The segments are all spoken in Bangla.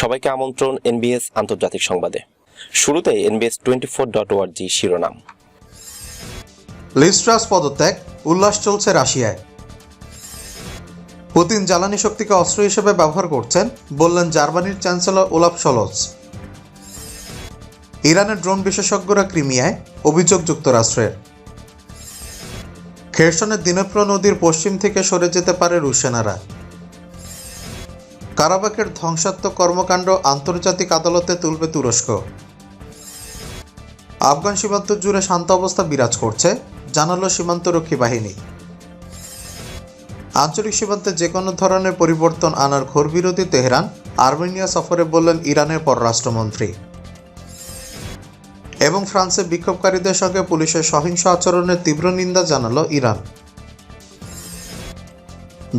সবাইকে আমন্ত্রণ এনবিএস আন্তর্জাতিক সংবাদে। শুরুতে এনবিএস টোয়েন্টি ফোর ডট ওয়ার্জি শিরোনাম। লিস্ট্রাস পদত্যাগ, উল্লাস চলছে রাশিয়ায়। পুতিন জ্বালানি শক্তিকে অস্ত্র হিসেবে ব্যবহার করছেন, বললেন জার্মানির চ্যান্সেলর ওলাফ সলজ ইরানের ড্রোন বিশেষজ্ঞরা ক্রিমিয়ায়, অভিযোগ যুক্তরাষ্ট্রের। খেরসনের দিনপ্র নদীর পশ্চিম থেকে সরে যেতে পারে রুশ সেনারা। কারাবাকের ধ্বংসাত্মক কর্মকাণ্ড আন্তর্জাতিক আদালতে তুলবে তুরস্ক। আফগান সীমান্ত জুড়ে শান্ত অবস্থা বিরাজ করছে, জানালো সীমান্তরক্ষী বাহিনী। আঞ্চলিক সীমান্তে যে কোনো ধরনের পরিবর্তন আনার ঘোর বিরোধী তেহরান আর্মেনিয়া সফরে বললেন ইরানের পররাষ্ট্রমন্ত্রী। এবং ফ্রান্সে বিক্ষোভকারীদের সঙ্গে পুলিশের সহিংস আচরণের তীব্র নিন্দা জানালো ইরান।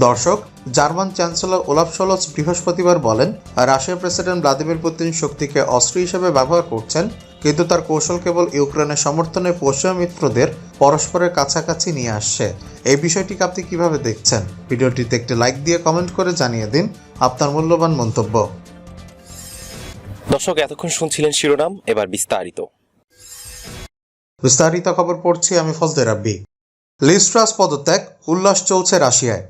দর্শক জার্মান চ্যান্সেলর ওলাফ সলস বৃহস্পতিবার বলেন রাশিয়ার প্রেসিডেন্ট ভ্লাদিমির পুতিন শক্তিকে অস্ত্র হিসেবে ব্যবহার করছেন কিন্তু তার কৌশল কেবল ইউক্রেনের সমর্থনে পশ্চিমা মিত্রদের পরস্পরের কাছাকাছি নিয়ে আসছে। এই বিষয়টিকে আপনি কীভাবে দেখছেন? ভিডিওটিতে একটি লাইক দিয়ে কমেন্ট করে জানিয়ে দিন আপনার মূল্যবান মন্তব্য। দর্শক এতক্ষণ শুনছিলেন শিরোনাম এবার বিস্তারিত। বিস্তারিত খবর পড়ছি আমি ফজলে রাব্বি। লিস্ট্রাস পদত্যাগ উল্লাস চলছে রাশিয়ায়।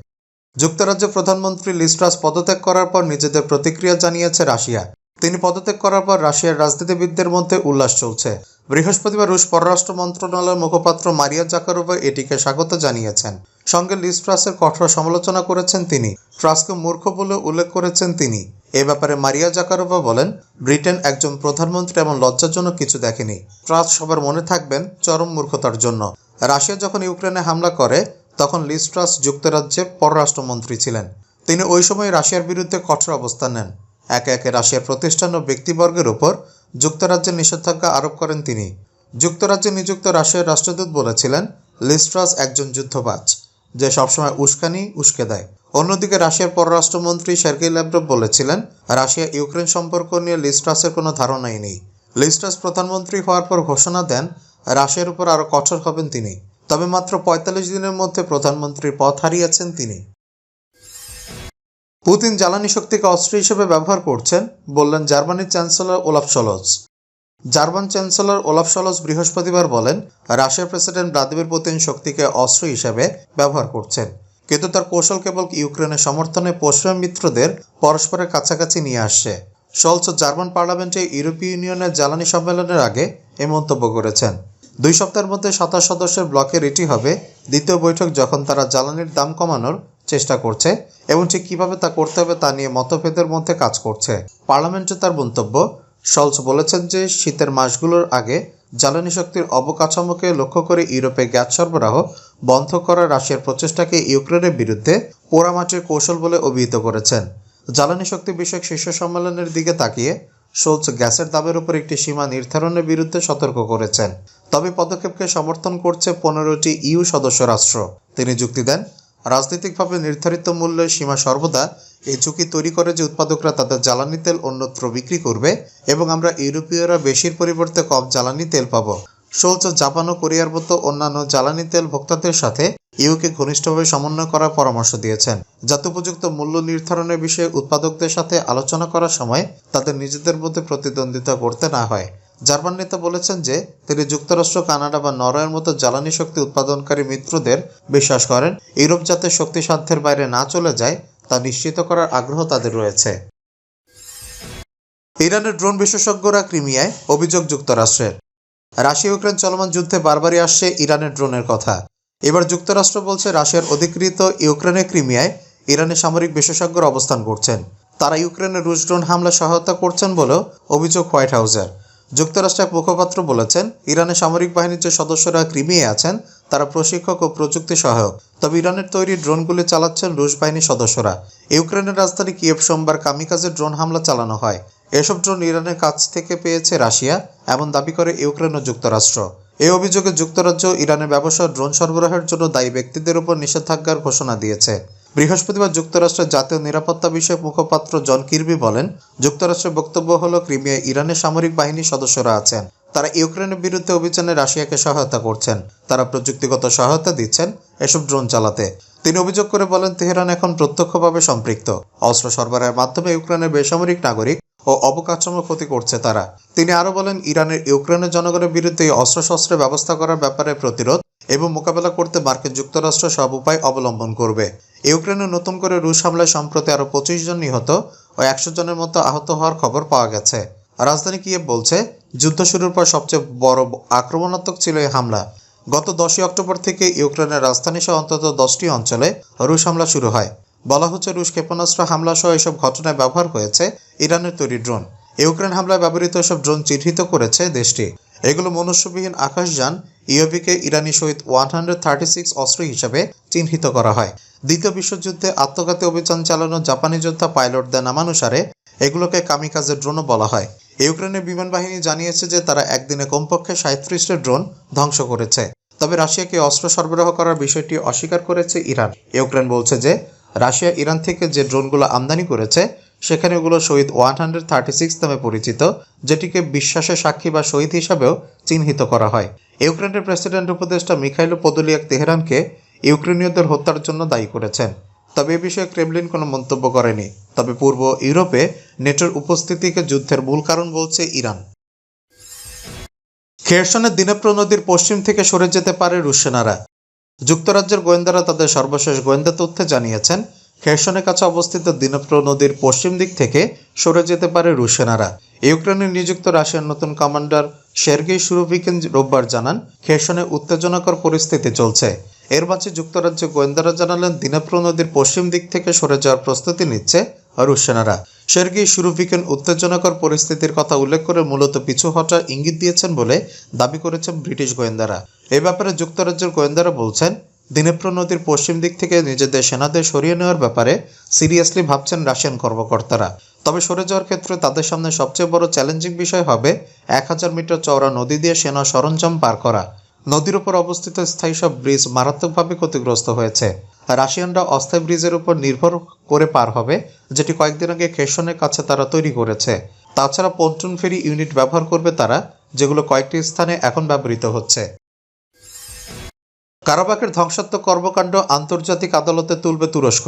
যুক্তরাজ্যের প্রধানমন্ত্রী লিস্ট্রাস পদত্যাগ করার পর নিজেদের প্রতিক্রিয়া জানিয়েছে রাশিয়া। তিনি পদত্যাগ করার পর রাশিয়ার রাজনীতিবিদদের মধ্যে উল্লাস চলছে। বৃহস্পতিবার রুশ পররাষ্ট্র মন্ত্রণালয়ের মুখপাত্র মারিয়া জাকারোভা এটিকে স্বাগত জানিয়েছেন। সঙ্গে লিস্ট্রাসের কঠোর সমালোচনা করেছেন তিনি। ট্রাসকে মূর্খ বলে উল্লেখ করেছেন তিনি। এ ব্যাপারে মারিয়া জাকারোভা বলেন, ব্রিটেন একজন প্রধানমন্ত্রী এমন লজ্জাজনক কিছু দেখেনি। ট্রাস সবার মনে থাকবেন চরম মূর্খতার জন্য। রাশিয়া যখন ইউক্রেনে হামলা করে তখন লিস্ট্রাস যুক্তরাজ্যে পররাষ্ট্রমন্ত্রী ছিলেন। তিনি ওই সময় রাশিয়ার বিরুদ্ধে কঠোর অবস্থান নেন। একে একে রাশিয়ার প্রতিষ্ঠান ও ব্যক্তিবর্গের উপর যুক্তরাজ্যের নিষেধাজ্ঞা আরোপ করেন তিনি। যুক্তরাজ্যে নিযুক্ত রাশিয়ার রাষ্ট্রদূত বলেছিলেন, লিস্ট্রাস একজন যুদ্ধবাজ, যে সবসময় উস্কানি উস্কে দেয়। অন্যদিকে রাশিয়ার পররাষ্ট্রমন্ত্রী সার্গেই ল্যাভরভ বলেছিলেন, রাশিয়া ইউক্রেন সম্পর্ক নিয়ে লিস্ট্রাসের কোনো ধারণাই নেই। লিস্ট্রাস প্রধানমন্ত্রী হওয়ার পর ঘোষণা দেন, রাশিয়ার উপর আরও কঠোর হবেন তিনি। তবে মাত্র পঁয়তাল্লিশ দিনের মধ্যে প্রধানমন্ত্রীর পথ হারিয়েছেন তিনি। পুতিন জ্বালানি শক্তিকে অস্ত্র হিসেবে ব্যবহার করছেন, বললেন জার্মানির chancellor Olaf Scholz. German chancellor Olaf Scholz বৃহস্পতিবার বলেন, রাশিয়ার প্রেসিডেন্ট ভ্লাদিমির পুতিন শক্তিকে অস্ত্র হিসেবে ব্যবহার করছেন, কিন্তু তার কৌশল কেবল ইউক্রেনের সমর্থনে পশ্চিমা মিত্রদের পরস্পরের কাছাকাছি নিয়ে আসছে। সলচ জার্মান পার্লামেন্টে ইউরোপীয় ইউনিয়নের জ্বালানি সম্মেলনের আগে এ মন্তব্য করেছেন। দুই সপ্তাহের মধ্যে সাতাশ সদস্যের ব্লকের এটি হবে দ্বিতীয় বৈঠক যখন তারা জ্বালানির দাম কমানোর চেষ্টা করছে এবং ঠিক কীভাবে তা করতে হবে তা নিয়ে মতভেদের মধ্যে কাজ করছে। পার্লামেন্টে তার মন্তব্য, শলস বলেছেন যে শীতের মাসগুলোর আগে জ্বালানি শক্তির অবকাঠামোকে লক্ষ্য করে ইউরোপে গ্যাস সরবরাহ বন্ধ করা রাশিয়ার প্রচেষ্টাকে ইউক্রেনের বিরুদ্ধে পোড়ামাটির কৌশল বলে অভিহিত করেছেন। জ্বালানি শক্তি বিষয়ক শীর্ষ সম্মেলনের দিকে তাকিয়ে শোলস গ্যাসের দাবের উপর একটি সীমা নির্ধারণের বিরুদ্ধে সতর্ক করেছেন। তবে পদক্ষেপকে সমর্থন করছে পনেরোটি ইউ সদস্য রাষ্ট্র। তিনি যুক্তি দেন, রাজনৈতিকভাবে নির্ধারিত মূল্যের সীমা সর্বদা এই ঝুঁকি তৈরি করে যে উৎপাদকরা তাদের জ্বালানি তেল অন্যত্র বিক্রি করবে এবং আমরা ইউরোপীয়রা বেশির পরিবর্তে কম জ্বালানি তেল পাবো। শোলচ জাপান ও কোরিয়ার মতো অন্যান্য জ্বালানি তেল ভোক্তাদের সাথে ইউকে ঘনিষ্ঠভাবে সমন্বয় করার পরামর্শ দিয়েছেন। যাতে উপযুক্ত মূল্য নির্ধারণের বিষয়ে উৎপাদকদের সাথে আলোচনা করার সময় তাদের নিজেদের মধ্যে প্রতিদ্বন্দ্বিতা করতে না হয়। জার্মান নেতা বলেছেন যে, তিনি যুক্তরাষ্ট্র, কানাডা বা নরওয়ের মতো জ্বালানি শক্তি উৎপাদনকারী মিত্রদের বিশ্বাস করেন, ইউরোপ যাতে শক্তি সাধ্যের বাইরে না চলে যায়, তা নিশ্চিত করার আগ্রহ তাদের রয়েছে। ইরানের ড্রোন বিশেষজ্ঞরা ক্রিমিয়ায় অভিযোগ যুক্তরাষ্ট্রের। রাশিয়া ইউক্রেন চলমান যুদ্ধে বারবারই আসছে ইরানের ড্রোনের কথা। এবার যুক্তরাষ্ট্র বলছে, রাশিয়ার অধিকৃত ইউক্রেনের ক্রিমিয়ায় ইরানের সামরিক বিশেষজ্ঞরা অবস্থান করছেন। তারা ইউক্রেনের রুশ ড্রোন হামলা সহায়তা করছেন বলেও অভিযোগ হোয়াইট হাউসের। যুক্তরাষ্ট্রের মুখপাত্র বলেছেন ইরানের সামরিক বাহিনীর যে সদস্যরা ক্রিমিয়ে আছেন তারা প্রশিক্ষক ও প্রযুক্তি সহায়ক। তবে ইরানের তৈরি ড্রোনগুলি চালাচ্ছেন রুশ বাহিনীর সদস্যরা। ইউক্রেনের রাজধানী কিয়েভ সোমবার কামিকাজের ড্রোন হামলা চালানো হয়। এসব ড্রোন ইরানের কাছ থেকে পেয়েছে রাশিয়া, এমন দাবি করে ইউক্রেন ও যুক্তরাষ্ট্র। এই অভিযোগে যুক্তরাজ্য ইরানের ব্যবসা ড্রোন সরবরাহের জন্য দায়ী ব্যক্তিদের উপর নিষেধাজ্ঞার ঘোষণা দিয়েছে। বৃহস্পতিবার যুক্তরাষ্ট্রের জাতীয় নিরাপত্তা বিষয়ক মুখপাত্র জন কির্বি বলেন, যুক্তরাষ্ট্রের বক্তব্য হলো, ক্রিমিয়ায় ইরানের সামরিক বাহিনীর সদস্যরা আছেন। তারা ইউক্রেনের বিরুদ্ধে অভিযানে রাশিয়াকে সহায়তা করছেন। তারা প্রযুক্তিগত সহায়তা দিচ্ছেন এসব ড্রোন চালাতে। তিনি অভিযোগ করে বলেন, তেহরান এখন প্রত্যক্ষভাবে সম্পৃক্ত। অস্ত্র সরবরাহের মাধ্যমে ইউক্রেনের বেসামরিক নাগরিক ও অবকাঠামো ক্ষতি করছে তারা। তিনি আরও বলেন, ইরানের ইউক্রেনের জনগণের বিরুদ্ধে অস্ত্রশস্ত্রের ব্যবস্থা করার ব্যাপারে প্রতিরোধ এবং মোকাবেলা করতে মার্কিন যুক্তরাষ্ট্র সব উপায় অবলম্বন করবে। ইউক্রেনে নতুন করে রুশ হামলায় সম্প্রতি আরও পঁচিশ জন নিহত ও একশো জনের মতো আহত হওয়ার খবর পাওয়া গেছে। রাজধানী কিয়েভ বলছে যুদ্ধ শুরুর পর সবচেয়ে বড় আক্রমণাত্মক ছিল এই হামলা। গত দশই অক্টোবর থেকে ইউক্রেনের রাজধানী সহ অন্তত দশটি অঞ্চলে রুশ হামলা শুরু হয়। বলা হচ্ছে রুশ ক্ষেপণাস্ত্র হামলা সহ এসব ঘটনায় ব্যবহার হয়েছে ইরানের তৈরি ড্রোন। ইউক্রেন হামলায় ব্যবহৃত এসব ড্রোন চিহ্নিত করেছে দেশটি। এগুলো মনুষ্যবিহীন আকাশযান ইউভিকে ইরানি শহীদ ওয়ান হান্ড্রেড থার্টি সিক্স অস্ত্র হিসেবে চিহ্নিত করা হয়। দ্বিতীয় বিশ্বযুদ্ধে আত্মঘাতী অভিযান চালানো জাপানি যোদ্ধা পাইলটদের নামানুসারে এগুলোকে কামিকাজের ড্রোনও বলা হয়। ইউক্রেনের বিমান বাহিনী জানিয়েছে যে তারা একদিনে কমপক্ষে সাঁত্রিশটা ড্রোন ধ্বংস করেছে। তবে রাশিয়াকে অস্ত্র সরবরাহ করার বিষয়টি অস্বীকার করেছে ইরান। ইউক্রেন বলছে যে রাশিয়া ইরান থেকে যে ড্রোনগুলো আমদানি করেছে, সেখানে ওগুলো শহীদ ওয়ান হান্ড্রেড থার্টি সিক্স নামে পরিচিত, যেটিকে বিশ্বাসের সাক্ষী বা শহীদ হিসাবেও চিহ্নিত করা হয়। ইউক্রেনের প্রেসিডেন্ট উপদেষ্টা মিখাইল পদলিয়াক তেহরানকে ইউক্রেনীয়দের হত্যার জন্য দায়ী করেছেন। তবে এ বিষয়ে ক্রেমলিন কোনো মন্তব্য করেনি। তবে পূর্ব ইউরোপে নেটোর উপস্থিতিকে যুদ্ধের মূল কারণ বলছে ইরান। খেরসনের দিনেপ্র নদীর পশ্চিম থেকে সরে যেতে পারে রুশ সেনারা। যুক্তরাজ্যের গোয়েন্দারা তাদের সর্বশেষ গোয়েন্দা তথ্যে জানিয়েছেন, খেরসনের কাছে অবস্থিত দিনেপ্র নদীর পশ্চিম দিক থেকে সরে যেতে পারে রুশ সেনারা। ইউক্রেনে নিযুক্ত রাশিয়ার নতুন কমান্ডার সের্গেই সুরোভিকেন রোববার জানান, খেরসনে উত্তেজনাকর পরিস্থিতি চলছে। এর মাঝে যুক্তরাজ্য গোয়েন্দারা জানালেন দিনেপ্র নদীর পশ্চিম দিক থেকে সরে যাওয়ার প্রস্তুতি নিচ্ছে রুশ সেনারা সের্গেই সুরোভিকেন উত্তেজনাকর পরিস্থিতির কথা উল্লেখ করে মূলত পিছু হটার ইঙ্গিত দিয়েছেন বলে দাবি করেছেন ব্রিটিশ গোয়েন্দারা। এ ব্যাপারে যুক্তরাজ্যের গোয়েন্দারা বলছেন দিনেপ্র নদীর পশ্চিম দিক থেকে নিজেদের সেনাদের সরিয়ে নেওয়ার ব্যাপারে সিরিয়াসলি ভাবছেন রাশিয়ান কর্মকর্তারা। তবে সরে যাওয়ার ক্ষেত্রে তাদের সামনে সবচেয়ে বড় চ্যালেঞ্জিং বিষয় হবে এক হাজার মিটার চওড়া নদী দিয়ে সেনা সরঞ্জাম পার করা। নদীর উপর অবস্থিত স্থায়ী সব ব্রিজ মারাত্মকভাবে ক্ষতিগ্রস্ত হয়েছে। রাশিয়ানরা অস্থায়ী ব্রিজের উপর নির্ভর করে পার হবে, যেটি কয়েকদিন আগে খেসনের কাছে তারা তৈরি করেছে। তাছাড়া পন্টুন ফেরি ইউনিট ব্যবহার করবে তারা, যেগুলো কয়েকটি স্থানে এখন ব্যবহৃত হচ্ছে। কারাবাকের ধ্বংসাত্মক কর্মকাণ্ড আন্তর্জাতিক আদালতে তুলবে তুরস্ক।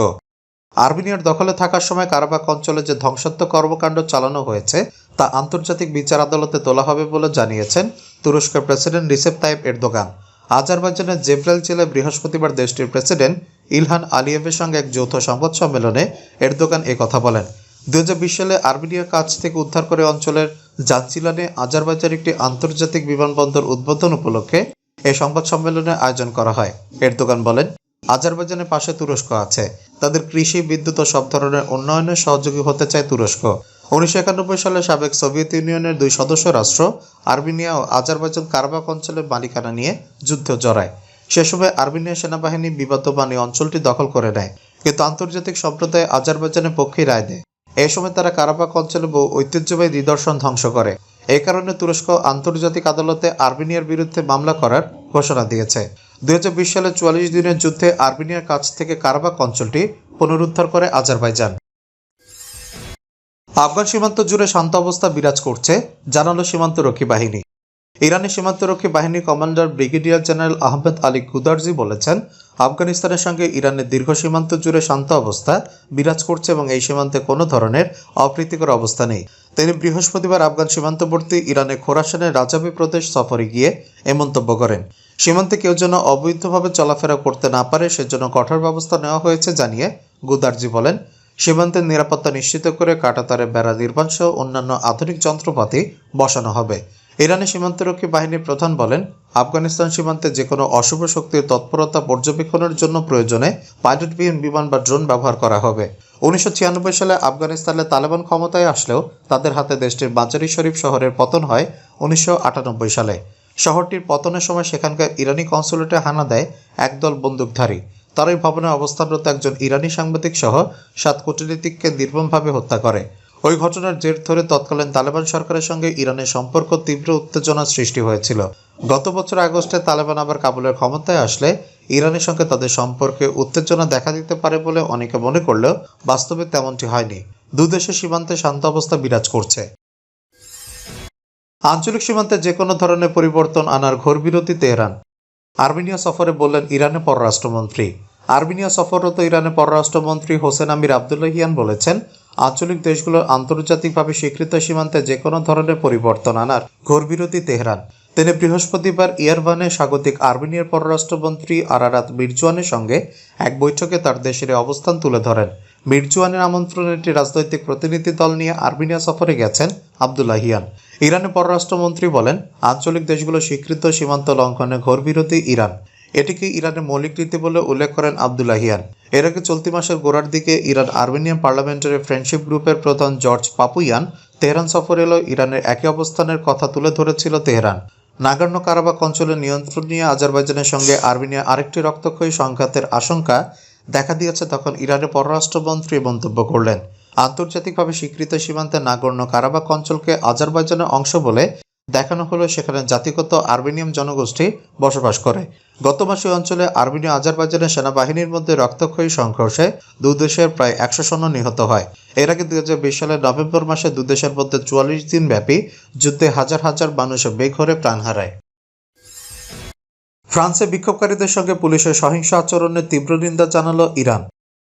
আর্মেনিয়ার দখলে থাকার সময় কারাবাক অঞ্চলে যে ধ্বংসাত্মক কর্মকাণ্ড চালানো হয়েছে, তা আন্তর্জাতিক বিচার আদালতে তোলা হবে বলে জানিয়েছেন তুরস্কের প্রেসিডেন্ট রিসেপ তাইপ এরদোগান। আজারবাইজানের জেব্রাইল জেলায় বৃহস্পতিবার দেশটির প্রেসিডেন্ট ইলহান আলিয়েভের সঙ্গে এক যৌথ সংবাদ সম্মেলনে এরদোগান কথা বলেন। দুই হাজার বিশ সালে আর্মেনিয়ার কাছ থেকে উদ্ধার করে অঞ্চলের জানচিলানে আজারবাইজান একটি আন্তর্জাতিক বিমানবন্দর উদ্বোধন উপলক্ষে এই সংবাদ সম্মেলনের আয়োজন করা হয়। এরদোগান বলেন, আজারবাইজানের পাশে তুরস্ক আছে। তাদের কৃষি, বিদ্যুৎ ও সব ধরনের উন্নয়নের সহযোগী হতে চায় তুরস্ক। উনিশশো একানব্বই সালে সাবেক সোভিয়েত ইউনিয়নের দুই সদস্য রাষ্ট্র, আর্মেনিয়া ও আজারবাইজান কারাবাক অঞ্চলের মালিকানা নিয়ে যুদ্ধ জড়ায়। সে সময় আর্মেনিয়া সেনাবাহিনী বিবাদবান এই অঞ্চলটি দখল করে নেয়, কিন্তু আন্তর্জাতিক সম্প্রদায় আজারবাইজানের পক্ষেই রায় দেয়। এই সময় তারা কারাবাক অঞ্চলে বহু ঐতিহ্যবাহী নিদর্শন ধ্বংস করে। এই কারণে তুরস্ক আন্তর্জাতিক আদালতে আর্মেনিয়ার বিরুদ্ধে মামলা করার ঘোষণা দিয়েছে। দুই হাজার বিশ সালে চুয়াল্লিশ দিনের যুদ্ধে আর্মেনিয়ার কাছ থেকে কারাবাক অঞ্চলটি পুনরুদ্ধার করে আজারবাইজান। আফগান সীমান্ত জুড়ে শান্ত অবস্থা বিরাজ করছে, জানালো সীমান্তরক্ষী বাহিনী। ইরানি সীমান্তরক্ষী বাহিনী commander brigadier general Ahmed Ali Goudarzi বলেছেন, আফগানিস্তানের সঙ্গে ইরানের দীর্ঘ সীমান্ত জুড়ে শান্ত অবস্থা বিরাজ করছে এবং এই সীমান্তে কোনো ধরনের অপ্রীতিকর অবস্থা নেই। তিনি বৃহস্পতিবার আফগান সীমান্তবর্তী ইরানের খোরাসানের রাজাবি প্রদেশ সফরে গিয়ে এ মন্তব্য করেন। সীমান্তে কেউ যেন অবৈধভাবে চলাফেরা করতে না পারে, সেজন্য কঠোর ব্যবস্থা নেওয়া হয়েছে জানিয়ে গুদারজি বলেন সীমান্তের নিরাপত্তা নিশ্চিত করে কাটাতারে বেড়া নির্মাণ সহ অন্যান্য আধুনিক যন্ত্রপাতি বসানো হবে। ইরানের সীমান্তরক্ষী বাহিনীর প্রধান বলেন, আফগানিস্তান সীমান্তে যে কোনো অশুভ শক্তির তৎপরতা পর্যবেক্ষণের জন্য প্রয়োজনে পাইলটবিহীন বিমান বা ড্রোন ব্যবহার করা হবে। উনিশশো ছিয়ানব্বই সালে আফগানিস্তানে তালেবান ক্ষমতায় আসলেও তাদের হাতে দেশটির মাজারি শরীফ শহরের পতন হয় উনিশশো আটানব্বই সালে। শহরটির পতনের সময় সেখানকার ইরানি কনসুলেটে হানা দেয় একদল বন্দুকধারী। তারাই ভবনে অবস্থানরত একজন ইরানি সাংবাদিক সহ সাত কূটনীতিককে নির্মমভাবে হত্যা করে। ওই ঘটনার জের ধরে তৎকালীন তালেবান সরকারের সঙ্গে ইরানের সম্পর্ক তীব্র উত্তেজনা সৃষ্টি হয়েছিল। গত বছর আগস্টে তালেবান আবার কাবুলের ক্ষমতায় আসলে ইরানের সঙ্গে তাদের সম্পর্কে উত্তেজনা দেখা দিতে পারে বলে অনেকে মনে করলেও বাস্তবে তেমনটি হয়নি। দুদেশের সীমান্তে শান্ত অবস্থা বিরাজ করছে। আঞ্চলিক সীমান্তে যে কোনো ধরনের পরিবর্তন আনার ঘোর বিরতি তেহরান। আর্মেনিয়া সফরে বললেন ইরানের পররাষ্ট্রমন্ত্রী। আর্মেনিয়া সফররত ইরানের পররাষ্ট্রমন্ত্রী হোসেন আমির আবদুল্লাহিয়ান বলেছেন, আঞ্চলিক দেশগুলোর আন্তর্জাতিকভাবে স্বীকৃত সীমান্তে যে কোনো ধরনের পরিবর্তন আনার ঘোরবিরোধী তেহরান। তিনি বৃহস্পতিবার ইয়ারভানে স্বাগতিক আর্মেনিয়ার পররাষ্ট্রমন্ত্রী আরারাত মির্জুয়ানের সঙ্গে এক বৈঠকে তার দেশের অবস্থান তুলে ধরেন। মির্জুয়ানের আমন্ত্রণে একটি রাজনৈতিক প্রতিনিধি দল নিয়ে আর্মেনিয়া সফরে গেছেন আবদুল্লাহিয়ান। ইরানের পররাষ্ট্রমন্ত্রী বলেন, আঞ্চলিক দেশগুলো স্বীকৃত সীমান্ত লঙ্ঘনে ঘোর বিরোধী ইরান। এটিকে ইরানের মৌলিক নীতি বলে উল্লেখ করেন আবদুল্লাহিয়ান এর আগে চলতি মাসের গোড়ার দিকে ইরান আর্মেনিয়ান পার্লামেন্টারি ফ্রেন্ডশিপ গ্রুপের প্রধান জর্জ পাপুয়ান তেহরান সফর এলো ইরানের একই অবস্থানের কথা তুলে ধরেছিল তেহরান। নাগার্ন কারাবাক অঞ্চলের নিয়ন্ত্রণ নিয়ে আজারবাইজানের সঙ্গে আর্মেনিয়া আরেকটি রক্তক্ষয়ী সংঘাতের আশঙ্কা দেখা দিয়েছে তখন ইরানের পররাষ্ট্রমন্ত্রী মন্তব্য করলেন। আন্তর্জাতিকভাবে স্বীকৃত সীমান্তে নাগর্ণ কারাবাক অঞ্চলকে আজারবাইজানের অংশ বলে দেখানো হলো সেখানে জাতিগত আর্মেনিয়াম জনগোষ্ঠী বসবাস করে। গত মাসে অঞ্চলে আর্মেনিয়া আজারবাইজানের সেনাবাহিনীর মধ্যে রক্তক্ষয়ী সংঘর্ষে দেশের প্রায় একশো সৈন্য নিহত হয়। এর আগে দুই হাজার বিশ সালের নভেম্বর মাসে দেশের মধ্যে চুয়াল্লিশ দিন ব্যাপী যুদ্ধে হাজার হাজার মানুষ বেঘরে প্রাণ হারায়। ফ্রান্সে বিক্ষোভকারীদের সঙ্গে পুলিশের সহিংস আচরণের তীব্র নিন্দা জানালো ইরান।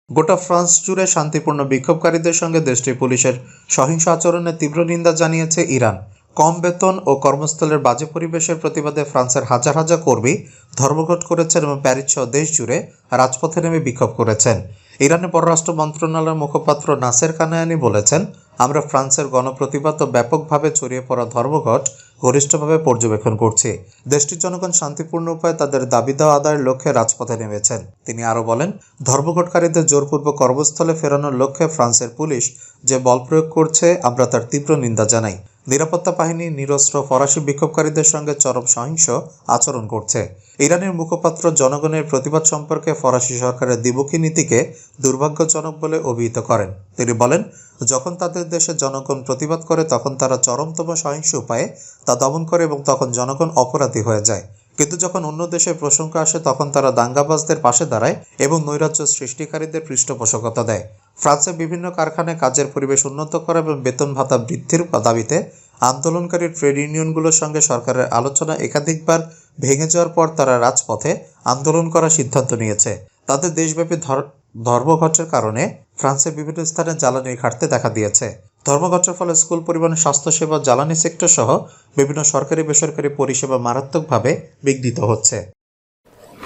গোটা ফ্রান্স জুড়ে শান্তিপূর্ণ বিক্ষোভকারীদের সঙ্গে দেশটির পুলিশের সহিংস আচরণের তীব্র নিন্দা জানিয়েছে ইরান। কম বেতন ও কর্মস্থলের বাজে পরিবেশের প্রতিবাদে ফ্রান্সের হাজার হাজার কর্মী ধর্মঘট করেছেন এবং প্যারিস সহ দেশ জুড়ে রাজপথে নেমে বিক্ষোভ করেছেন। ইরানের পররাষ্ট্র মন্ত্রণালয়ের মুখপাত্র নাসের কানায়ানি বলেছেন, আমরা ফ্রান্সের গণপ্রতিবাদ ও ব্যাপকভাবে ছড়িয়ে পড়া ধর্মঘট ঘনিষ্ঠভাবে পর্যবেক্ষণ করছি। দেশটির জনগণ শান্তিপূর্ণ উপায়ে তাদের দাবি দেওয়া আদায়ের লক্ষ্যে রাজপথে নেমেছেন। তিনি আরও বলেন, ধর্মঘটকারীদের জোরপূর্বক কর্মস্থলে ফেরানোর লক্ষ্যে ফ্রান্সের পুলিশ যে বল প্রয়োগ করছে, আমরা তার তীব্র নিন্দা জানাই। নিরাপত্তা বাহিনী নিরস্ত্র ফরাসি বিক্ষোভকারীদের সঙ্গে চরম সহিংস আচরণ করছে। ইরানের মুখপাত্র জনগণের প্রতিবাদ সম্পর্কে ফরাসি সরকারের দ্বিমুখী নীতিকে দুর্ভাগ্যজনক বলে অভিহিত করেন। তিনি বলেন, যখন তাদের দেশে জনগণ প্রতিবাদ করে, তখন তারা চরমতম সহিংস উপায়ে তা দমন করে এবং তখন জনগণ অপরাধী হয়ে যায়। কিন্তু যখন অন্য দেশের প্রশংসা আসে, তখন তারা দাঙ্গাবাজদের পাশে দাঁড়ায় এবং নৈরাজ্য সৃষ্টিকারীদের পৃষ্ঠপোষকতা দেয়। ফ্রান্সের বিভিন্ন কারখানায় কাজের পরিবেশ উন্নত করা এবং বেতন ভাতা বৃদ্ধির দাবিতে আন্দোলনকারী ট্রেড ইউনিয়নগুলোর সঙ্গে সরকারের আলোচনা একাধিকবার ভেঙে যাওয়ার পর তারা রাজপথে আন্দোলন করার সিদ্ধান্ত নিয়েছে। তাদের দেশব্যাপী ধর- ধর্মঘটের কারণে ফ্রান্সের বিভিন্ন স্থানে জ্বালানির ঘাটতে দেখা দিয়েছে। ধর্মঘটের ফলে স্কুল পরিবহন, স্বাস্থ্যসেবা, জ্বালানি সেক্টর সহ বিভিন্ন সরকারি বেসরকারি পরিষেবা মারাত্মকভাবে বিঘ্নিত হচ্ছে।